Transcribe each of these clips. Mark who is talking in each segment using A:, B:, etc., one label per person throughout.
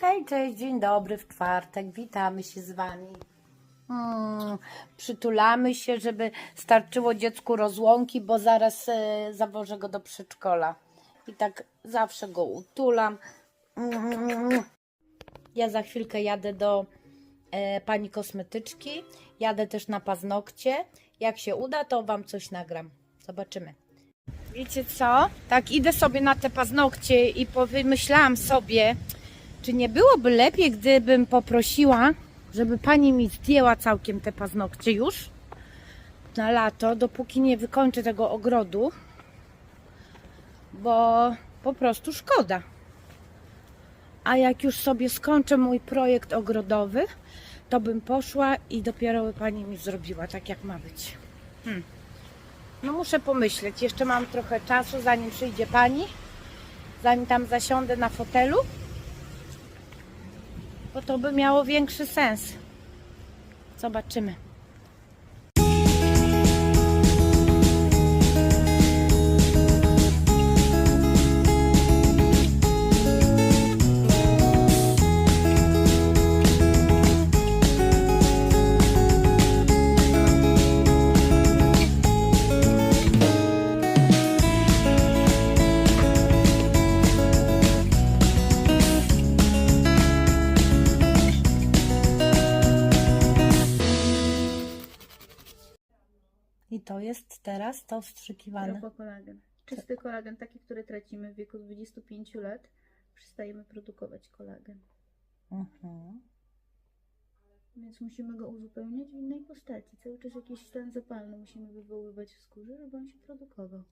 A: Hej, cześć, dzień dobry w czwartek. Witamy się z Wami. Mm, przytulamy się, żeby starczyło dziecku rozłąki, bo zaraz e, zawożę go do przedszkola. I tak zawsze go utulam. Ja za chwilkę jadę do e, pani kosmetyczki. Jadę też na paznokcie. Jak się uda, to Wam coś nagram. Zobaczymy. Wiecie co? Tak idę sobie na te paznokcie i pomyślałam sobie, czy nie byłoby lepiej, gdybym poprosiła, żeby pani mi zdjęła całkiem te paznokcie już na lato, dopóki nie wykończę tego ogrodu, bo po prostu szkoda. A jak już sobie skończę mój projekt ogrodowy, to bym poszła i dopiero by pani mi zrobiła tak, jak ma być. Hmm. No muszę pomyśleć, jeszcze mam trochę czasu, zanim przyjdzie pani, zanim tam zasiądę na fotelu, bo to by miało większy sens. Zobaczymy. Teraz to wstrzykiwane.
B: Robokolagen. Czysty kolagen, taki, który tracimy w wieku 25 lat, przestajemy produkować kolagen.
A: Mhm.
B: Więc musimy go uzupełniać w innej postaci. Cały czas jakiś stan zapalny musimy wywoływać w skórze, żeby on się produkował.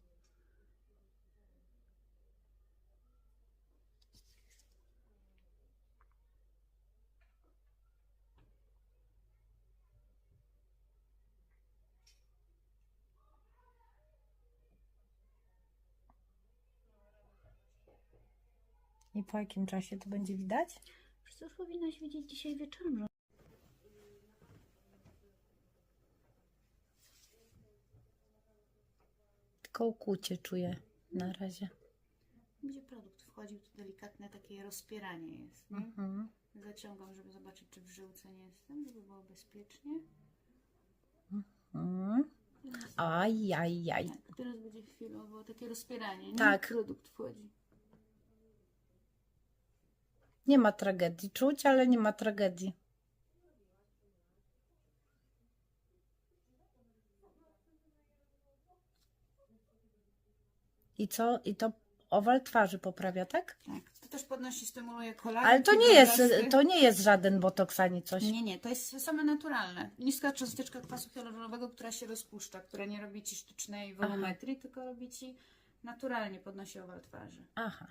A: Po jakim czasie to będzie widać?
B: Przecież powinnaś widzieć dzisiaj wieczorem, że
A: Tylko ukłucie czuję na razie.
B: gdzie produkt wchodził, to delikatne takie rozpieranie jest. Nie?
A: Mhm.
B: Zaciągam, żeby zobaczyć, czy w żyłce nie jestem, żeby było bezpiecznie.
A: Mhm. Aj, aj, aj.
B: tak, teraz będzie chwilowo takie rozpieranie. Nie?
A: Tak.
B: Produkt wchodzi.
A: Nie ma tragedii. Czuć, ale nie ma tragedii. I co? I to owal twarzy poprawia, tak?
B: Tak, to też podnosi, stymuluje kolagen.
A: Ale to nie jest, to nie jest żaden botoks ani coś.
B: Nie, nie, to jest same naturalne. Niska cząsteczka kwasu hialuronowego, która się rozpuszcza, która nie robi ci sztucznej wolumetrii, tylko robi ci naturalnie, podnosi owal twarzy.
A: Aha.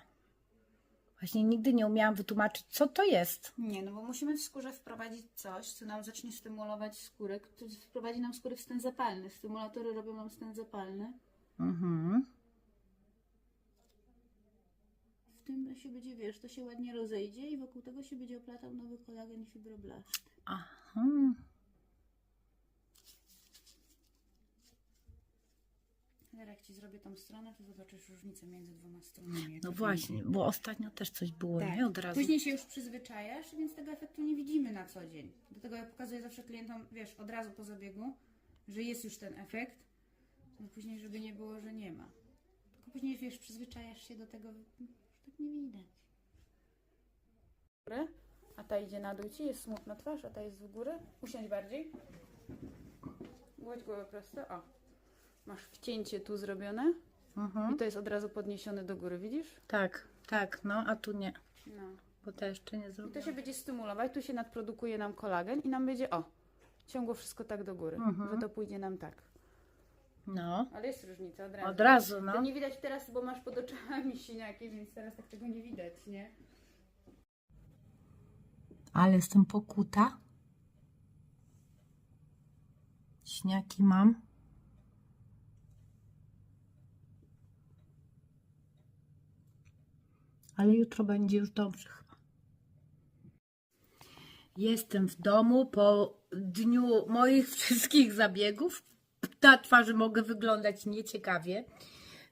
A: Właśnie nigdy nie umiałam wytłumaczyć, co to jest.
B: Nie, no bo musimy w skórze wprowadzić coś, co nam zacznie stymulować skórę, to wprowadzi nam skórę w stan zapalny. Stymulatory robią nam stan zapalny.
A: Mhm.
B: W tym się będzie, wiesz, to się ładnie rozejdzie i wokół tego się będzie oplatał nowy kolagen i fibroblaszt.
A: Aha.
B: Teraz jak Ci zrobię tą stronę, to zobaczysz różnicę między dwoma stronami.
A: No właśnie, bo ostatnio też coś było,
B: Tak.
A: nie? Od razu.
B: Później się już przyzwyczajasz, więc tego efektu nie widzimy na co dzień. Dlatego ja pokazuję zawsze klientom, wiesz, od razu po zabiegu, że jest już ten efekt, no później, żeby nie było, że nie ma. Tylko później, wiesz, przyzwyczajasz się do tego, że tak nie widać. A ta idzie na dół ci, jest smutna twarz, a ta jest w górę. Usiądź bardziej. Gładź głowę prosto, o. Masz wcięcie tu zrobione
A: Mhm.
B: i to jest od razu podniesione do góry, widzisz?
A: Tak, tak, no, a tu nie,
B: No.
A: bo to jeszcze nie
B: I to
A: zrobiłam.
B: się będzie stymulować, tu się nadprodukuje nam kolagen i nam będzie, o, ciągło wszystko tak do góry,
A: Mhm.
B: że to pójdzie nam tak.
A: No,
B: Ale jest różnica od razu.
A: od razu,
B: To
A: no.
B: nie widać teraz, bo masz pod oczami siniaki, więc teraz tak tego nie widać, nie?
A: Ale jestem pokuta. Śniaki mam. Ale jutro będzie już dobrze chyba. Jestem w domu po dniu moich wszystkich zabiegów. Na twarzy mogę wyglądać nieciekawie,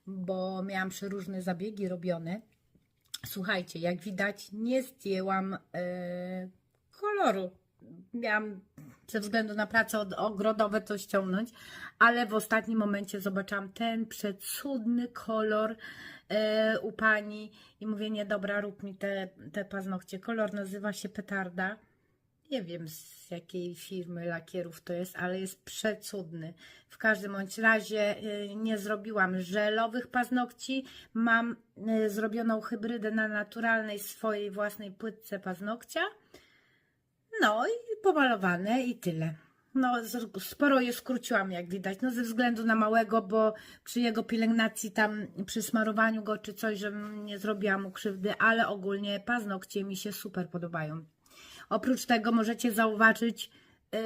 A: bo miałam przeróżne zabiegi robione. Słuchajcie, jak widać, nie zdjęłam e, koloru. Miałam ze względu na prace od- ogrodowe to ściągnąć, ale w ostatnim momencie zobaczyłam ten przecudny kolor u pani i mówię, nie dobra, rób mi te, te paznokcie. Kolor nazywa się petarda. Nie wiem z jakiej firmy lakierów to jest, ale jest przecudny. W każdym bądź razie y, nie zrobiłam żelowych paznokci. Mam y, zrobioną hybrydę na naturalnej swojej własnej płytce paznokcia. No i pomalowane i tyle. No, sporo je skróciłam, jak widać. No, ze względu na małego, bo przy jego pielęgnacji, tam przy smarowaniu go czy coś, żebym nie zrobiła mu krzywdy, ale ogólnie paznokcie mi się super podobają. Oprócz tego możecie zauważyć, yy,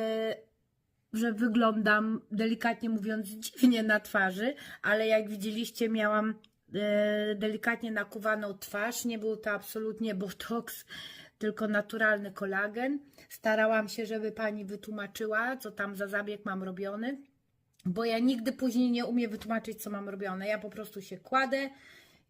A: że wyglądam, delikatnie mówiąc, dziwnie na twarzy, ale jak widzieliście, miałam yy, delikatnie nakuwaną twarz. Nie był to absolutnie botox, tylko naturalny kolagen. Starałam się, żeby pani wytłumaczyła, co tam za zabieg mam robiony, bo ja nigdy później nie umiem wytłumaczyć, co mam robione. Ja po prostu się kładę.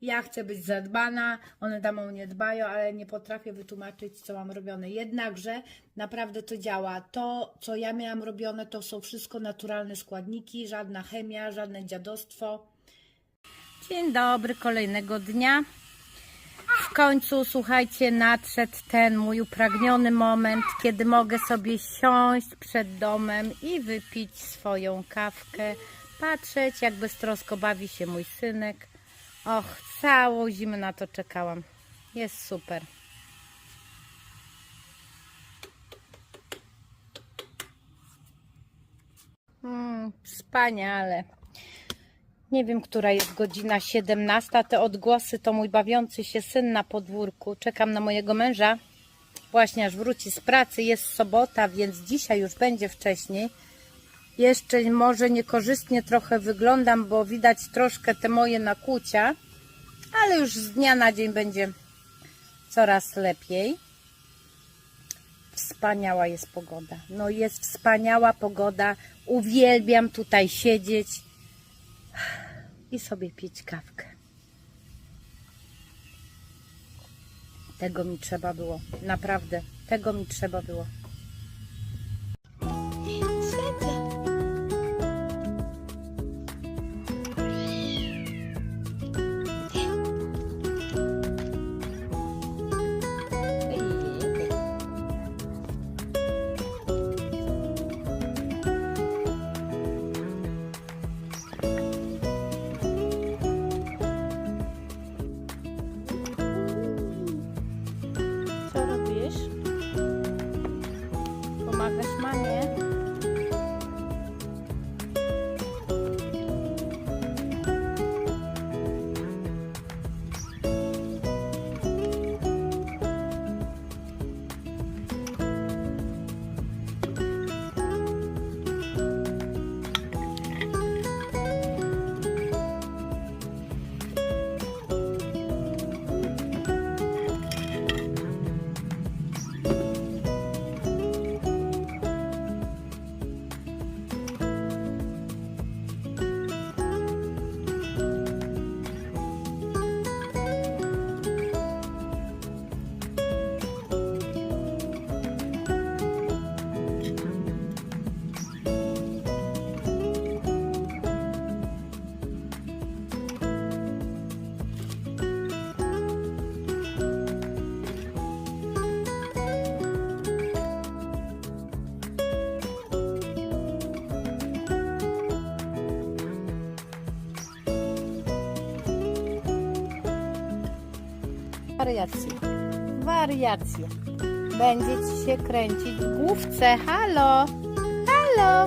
A: Ja chcę być zadbana, one tam o mnie dbają, ale nie potrafię wytłumaczyć, co mam robione. Jednakże naprawdę to działa. To, co ja miałam robione, to są wszystko naturalne składniki, żadna chemia, żadne dziadostwo. Dzień dobry, kolejnego dnia. W końcu, słuchajcie, nadszedł ten mój upragniony moment, kiedy mogę sobie siąść przed domem i wypić swoją kawkę, patrzeć, jak beztrosko bawi się mój synek. Och, całą zimę na to czekałam. Jest super. Mm, wspaniale. Nie wiem, która jest godzina 17. Te odgłosy to mój bawiący się syn na podwórku. Czekam na mojego męża. Właśnie aż wróci z pracy. Jest sobota, więc dzisiaj już będzie wcześniej. Jeszcze może niekorzystnie trochę wyglądam, bo widać troszkę te moje nakłucia, ale już z dnia na dzień będzie coraz lepiej. Wspaniała jest pogoda. No jest wspaniała pogoda. Uwielbiam tutaj siedzieć i sobie pić kawkę. Tego mi trzeba było. Naprawdę, tego mi trzeba było. Wariacje. Wariacje. Będzie ci się kręcić w główce. Halo! Halo!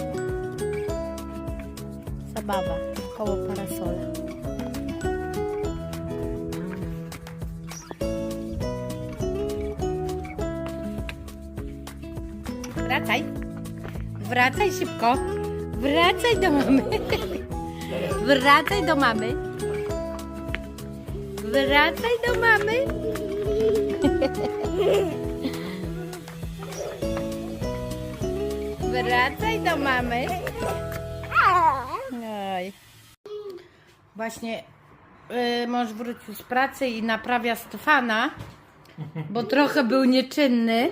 A: Zabawa koło parasola. Wracaj. Wracaj szybko. Wracaj do mamy. Wracaj do mamy. Wracaj do mamy. Wracaj do mamy. Oj. Właśnie y, mąż wrócił z pracy i naprawia Stefana, bo trochę był nieczynny.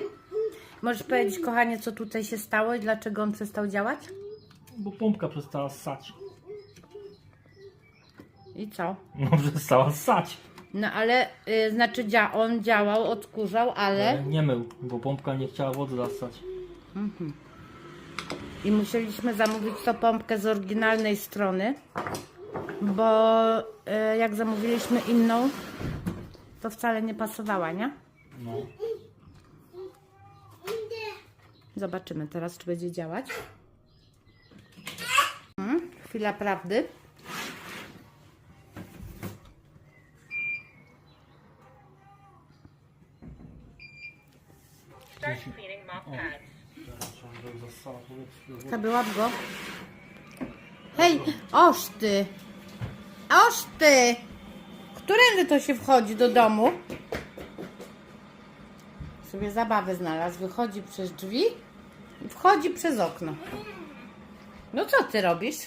A: Możesz powiedzieć, kochanie, co tutaj się stało i dlaczego on przestał działać?
C: Bo pompka przestała ssać.
A: I co?
C: No przestała ssać.
A: No ale, y, znaczy dzia on działał, odkurzał, ale...
C: Ale nie mył, bo pompka nie chciała wody zassać.
A: I musieliśmy zamówić tą pompkę z oryginalnej strony, bo y, jak zamówiliśmy inną, to wcale nie pasowała, nie?
C: No.
A: Zobaczymy teraz, czy będzie działać. Hmm, chwila prawdy. Zabyłam go. Hej, oż ty! Oż ty! Którędy to się wchodzi do domu? Sobie zabawę znalazł. Wychodzi przez drzwi i wchodzi przez okno. No co ty robisz?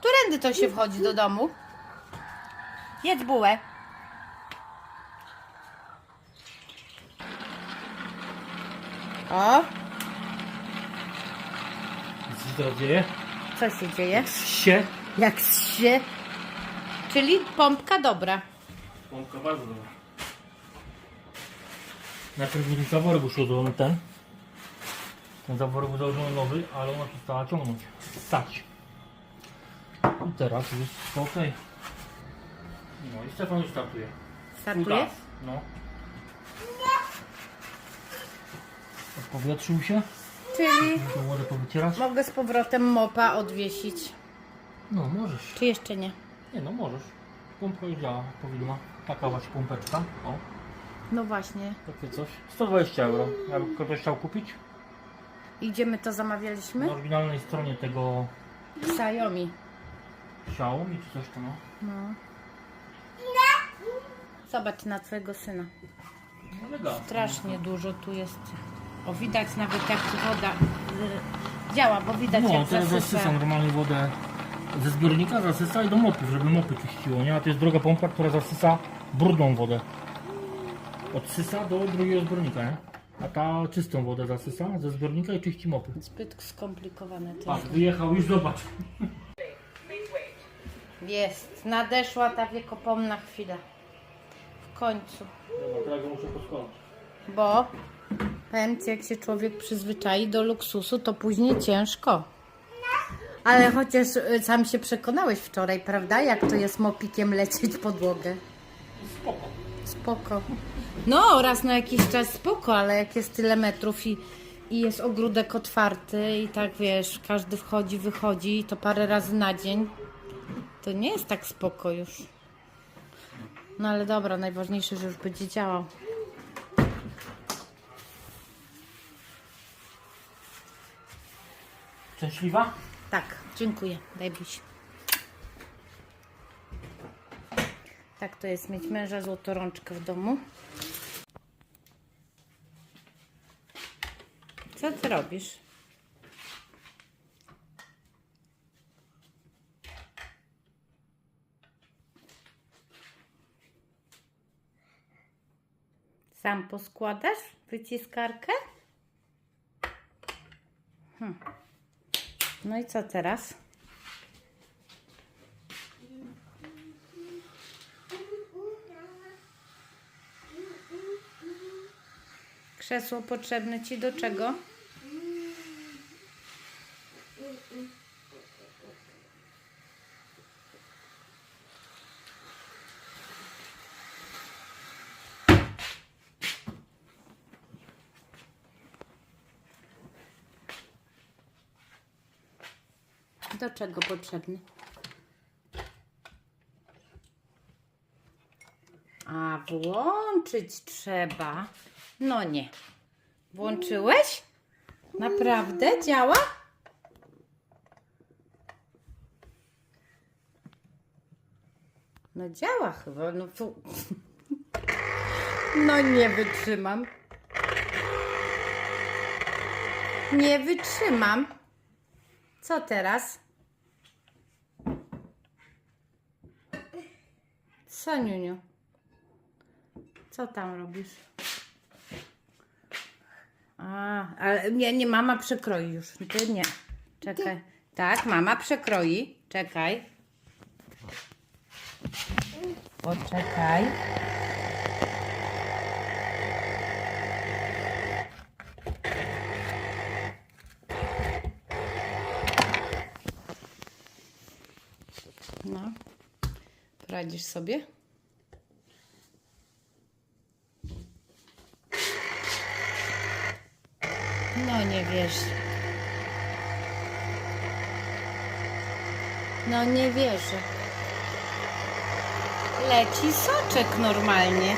A: Którędy to się wchodzi do domu? Jedz bułę. O,
C: Co się dzieje?
A: co się dzieje?
C: Się.
A: Jak się. Czyli pompka dobra.
C: Pompka bardzo dobra. Najpierw był zaworek uszkodzony ten. Ten zaworek był założony nowy, ale ona przestała ciągnąć. Stać. I teraz już ok. No i Stefan już startuje.
A: Startuje?
C: No. Odpowietrzył się.
A: Czyli
C: Muszę wodę powycierać.
A: mogę z powrotem mopa odwiesić.
C: No możesz.
A: Czy jeszcze nie?
C: Nie no możesz. Pompka już działa, powinna. Taka właśnie pompeczka. O,
A: No właśnie.
C: takie coś. 120 euro. Jakby ktoś chciał kupić.
A: I gdzie my to zamawialiśmy?
C: Na oryginalnej stronie tego
A: Xiaomi.
C: Xiaomi czy coś tam. No.
A: No. Zobacz na twojego syna.
C: No.
A: Strasznie dużo tu jest. O, widać nawet jak woda y, działa, bo widać
C: No,
A: jak
C: teraz
A: zasysa.
C: zasysa normalnie wodę ze zbiornika, zasysa i do mopów, żeby mopy czyściło, nie? A to jest droga pompa, która zasysa brudną wodę. Odsysa do drugiego zbiornika, nie? A ta czystą wodę zasysa ze zbiornika i czyści mopy.
A: Zbyt skomplikowane to
C: Patrz,
A: jest.
C: wyjechał, już zobacz.
A: Jest. Nadeszła ta wiekopomna chwila. W końcu.
C: Dobra, teraz go muszę podskładać.
A: Bo ci, jak się człowiek przyzwyczai do luksusu, to później ciężko. Ale chociaż y, sam się przekonałeś wczoraj, prawda? Jak to jest mopikiem lecieć podłogę.
C: Spoko.
A: Spoko. No, raz na jakiś czas spoko, ale jak jest tyle metrów i, i jest ogródek otwarty i tak wiesz, każdy wchodzi, wychodzi, to parę razy na dzień, to nie jest tak spoko już. No ale dobra, najważniejsze, że już będzie działał.
C: Szczęśliwa?
A: Tak, dziękuję. Daj buź. Tak to jest mieć męża złotorączkę w domu. Co ty robisz? Sam poskładasz wyciskarkę? No i co teraz? Krzesło potrzebne ci do czego? Do czego potrzebny? A włączyć trzeba. No nie. Włączyłeś? Naprawdę? Działa? No działa chyba. No, fu. no nie wytrzymam. Nie wytrzymam. Co teraz? Co? Co tam robisz? A, ale nie, nie, mama przekroi już. Ty nie. Czekaj. Tak, mama przekroi. Czekaj. Poczekaj. No. Poradzisz sobie? No nie wierzę. Leci soczek normalnie.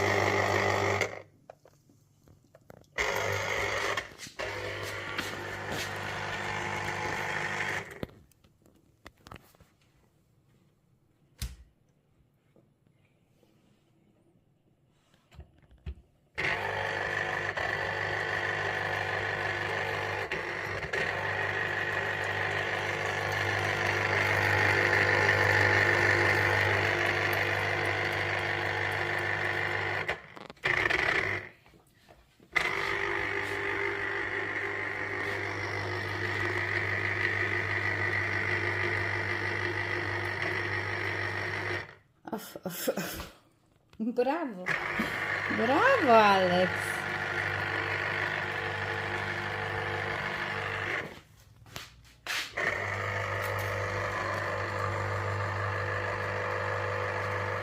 A: Brawo. Brawo, Alex.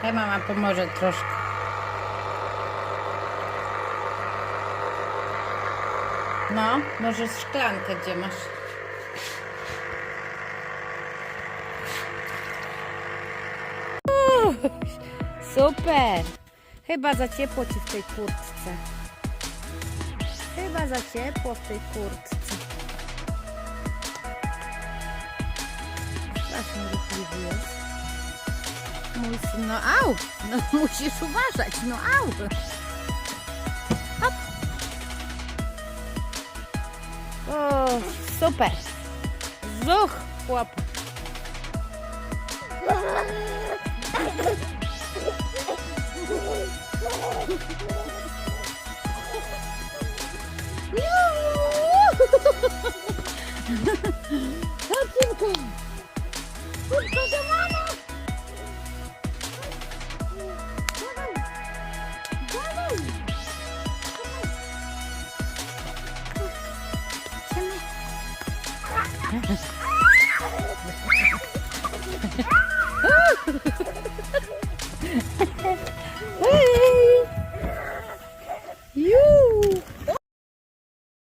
A: Hej, mama pomoże troszkę. No, może szklankę gdzie masz? Super! Chyba za ciepło ci w tej kurtce. Chyba za ciepło w tej kurtce. Strasznie ruchliwy jest. Mój syn, no au! No musisz uważać, no au! Hop! O, super! Zuch, chłop! Chodź, Szybko